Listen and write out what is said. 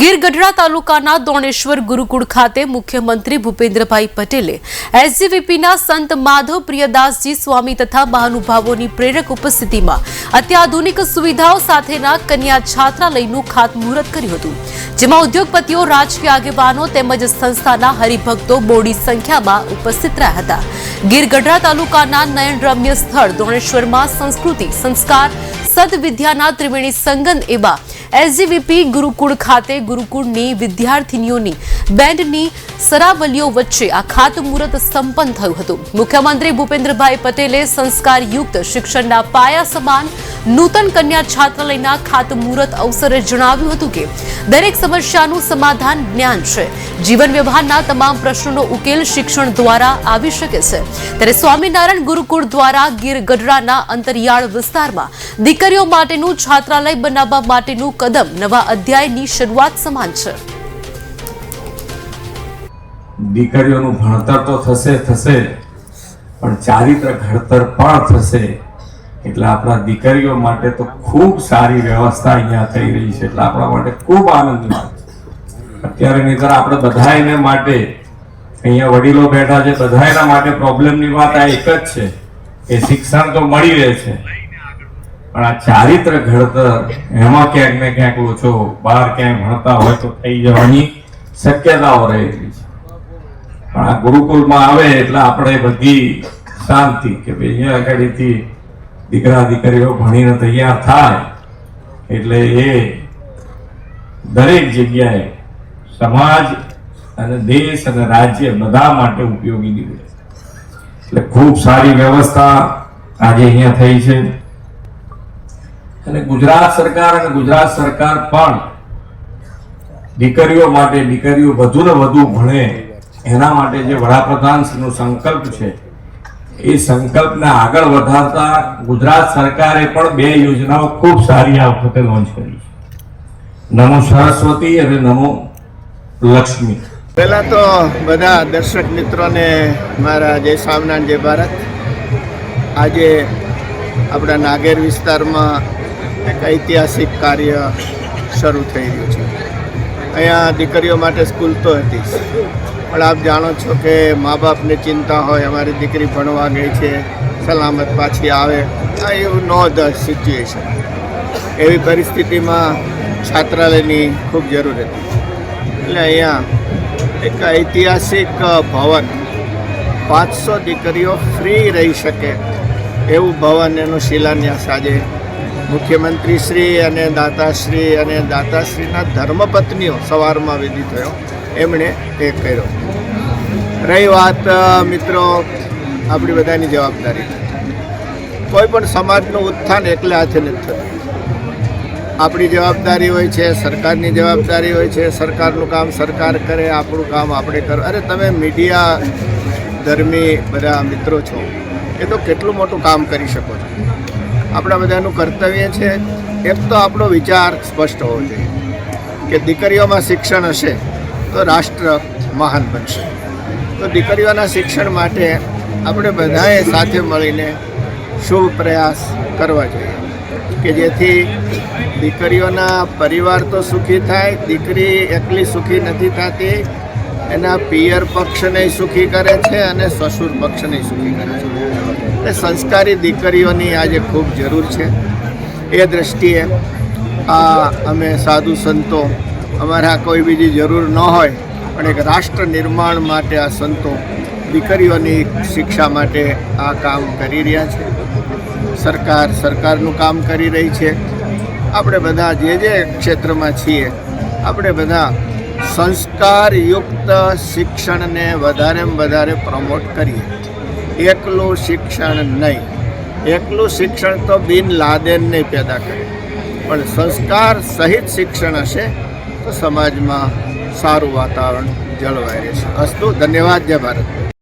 ગીર ગઢડા તાલુકાના દોણેશ્વર ગુરુકુળ ખાતે મુખ્યમંત્રી ભૂપેન્દ્રભાઈ પટેલે એસજીવીપીના સંત માધવ પ્રિયદાસજી સ્વામી તથા મહાનુભાવોની પ્રેરક ઉપસ્થિતિમાં અત્યાધુનિક સુવિધાઓ સાથેના કન્યા છાત્રાલયનું ખાતમુહૂર્ત કર્યું હતું, જેમાં ઉદ્યોગપતિઓ, રાજકીય આગેવાનો તેમજ સંસ્થાના હરિભક્તો બોડી સંખ્યામાં ઉપસ્થિત રહ્યા હતા. ગીર ગઢડા તાલુકાના નયનરમ્ય સ્થળ દોણેશ્વરમાં સંસ્કૃતિ, સંસ્કાર, સદવિદ્યાના ત્રિવેણી સંગમ એવા એસજીવીપી ગુરુકુળ ખાતે ગુરુકુળની વિદ્યાર્થીનીઓની બેન્ડની સરાવલીઓ વચ્ચે આ ખાતમુહૂર્ત સંપન્ન થયું હતું. મુખ્યમંત્રી ભૂપેન્દ્રભાઈ પટેલે સંસ્કારયુક્ત શિક્ષણના પાયા સમાન નૂતન કન્યા છાત્રાલયના ખાતમુહૂર્ત અવસરે જણાવ્યું હતું કે, દરેક સમસ્યાનું સમાધાન જ્ઞાન છે. જીવન વ્યવહારના તમામ પ્રશ્નોનો ઉકેલ શિક્ષણ દ્વારા આવી શકે છે. ત્યારે સ્વામિનારાયણ ગુરુકુળ દ્વારા ગીર ગઢડાના અંતરિયાળ વિસ્તારમાં દીકરીઓ માટેનું છાત્રાલય બનાવવા માટેનું કદમ નવા અધ્યાયની શરૂઆત સમાન છે. દીકરીઓનું ભણતર તો થશે થશે. પણ ચારિત્ર ઘડતર પણ થશે. એટલે આપણા દીકરીઓ માટે તો ખૂબ સારી વ્યવસ્થા અહીંયા થઈ રહી છે. એટલે આપણા માટે ખૂબ આનંદની વાત અત્યારે નહીતર આપણે બધાયને માટે અહીંયા વડીલો બેઠા છે. બધાયના માટે પ્રોબ્લેમની વાત આ એક જ છે કે શિક્ષણ તો મળી રહે છે. પણ આ ચારિત્ર ઘડતર એમાં ક્યાંક ને ક્યાંક ઓછો બહાર ક્યાંક ભણતા હોય તો થઈ જવાની શક્યતાઓ રહેલી છે. પણ આ ગુરુકુળમાં આવે એટલે આપણે બધી શાંતિ કે ભાઈ અહીંયા આગળથી દીકરા દીકરીઓ ભણીને તૈયાર થાય એટલે એ દરેક જગ્યાએ સમાજ અને દેશ અને રાજ્ય બધા માટે ઉપયોગી નીવડે એટલે ખૂબ સારી વ્યવસ્થા આજે અહીંયા થઈ છે. અને ગુજરાત સરકાર અને ગુજરાત સરકાર પણ દીકરીઓ માટે દીકરીઓ વધુ ને વધુ ભણે એના માટે જે વડાપ્રધાનશ્રીનો સંકલ્પ છે, એ સંકલ્પને આગળ વધારતા ગુજરાત સરકારે પણ બે યોજનાઓ ખૂબ સારી આ વખતે લોન્ચ કરી છે. નમો સરસ્વતી અને નમો લક્ષ્મી. પહેલાં તો બધા દર્શક મિત્રોને મારા જય સ્વામિનારાયણ જય ભારત. આજે આપણા નાગેર વિસ્તારમાં એક ઐતિહાસિક કાર્ય શરૂ થઈ રહ્યું છે. અહીંયા દીકરીઓ માટે સ્કૂલ તો હતી. પણ આપ જાણો છો કે મા બાપને ચિંતા હોય, અમારી દીકરી ભણવા ગઈ છે, સલામત પાછી આવે, આ એવું નો ધ સિચ્યુએશન એવી પરિસ્થિતિમાં છાત્રાલયની ખૂબ જરૂર હતી. એટલે અહીંયા એક ઐતિહાસિક ભવન, પાંચસો દીકરીઓ ફ્રી રહી શકે એવું ભવન એનો શિલાન્યાસ આજે મુખ્યમંત્રી શ્રી અને દાતાશ્રી અને દાતાશ્રીના ધર્મપત્નીઓ સવારમાં વિધિ થયો. એમણે એ કર્યો. રહી વાત મિત્રો, આપણી બધાની જવાબદારી. કોઈ પણ સમાજનું ઉત્થાન એકલા હાથે નથી થતું. આપણી જવાબદારી હોય છે, સરકારની જવાબદારી હોય છે, સરકારનું કામ સરકાર કરે, આપણું કામ આપણે કરો. અરે તમે મીડિયા ધર્મી બધા મિત્રો છો. એ તો કેટલું મોટું કામ કરી શકો છો. આપણા બધાનું કર્તવ્ય છે. એક તો આપણો વિચાર સ્પષ્ટ હોવો જોઈએ કે દીકરીઓમાં શિક્ષણ હશે. તો રાષ્ટ્ર મહાન બનશે. તો દીકરીઓના શિક્ષણ માટે આપણે બધાએ સાથે મળીને શુભ પ્રયાસ કરવા જોઈએ. કે જેથી દીકરીઓના પરિવાર તો સુખી થાય, દીકરી એકલી સુખી નથી થતી, એના પિયર પક્ષને સુખી કરે છે અને સસુર પક્ષને સુખી કરે છે. એટલે સંસ્કારી દીકરીઓની આજે ખૂબ જરૂર છે. એ દ્રષ્ટિએ આ અમે સાધુ સંતો અમારા કોઈ બીજી જરૂર ન હોય, પણ એક રાષ્ટ્ર નિર્માણ માટે આ સંતો દીકરીઓની શિક્ષા માટે આ કામ કરી રહ્યા છે. સરકાર સરકારનું કામ કરી રહી છે. આપણે બધા જે જે ક્ષેત્રમાં છીએ, આપણે બધા સંસ્કારયુક્ત શિક્ષણને વધારે વધારે પ્રમોટ કરીએ. એકલું શિક્ષણ નહીં. એકલું શિક્ષણ તો બિન લાદેન નહીં પેદા કરે. પણ સંસ્કાર સહિત શિક્ષણ હશે સમાજમાં સારું વાતાવરણ જળવાઈ રહેશે. અસ્તુ ધન્યવાદ જય ભારત.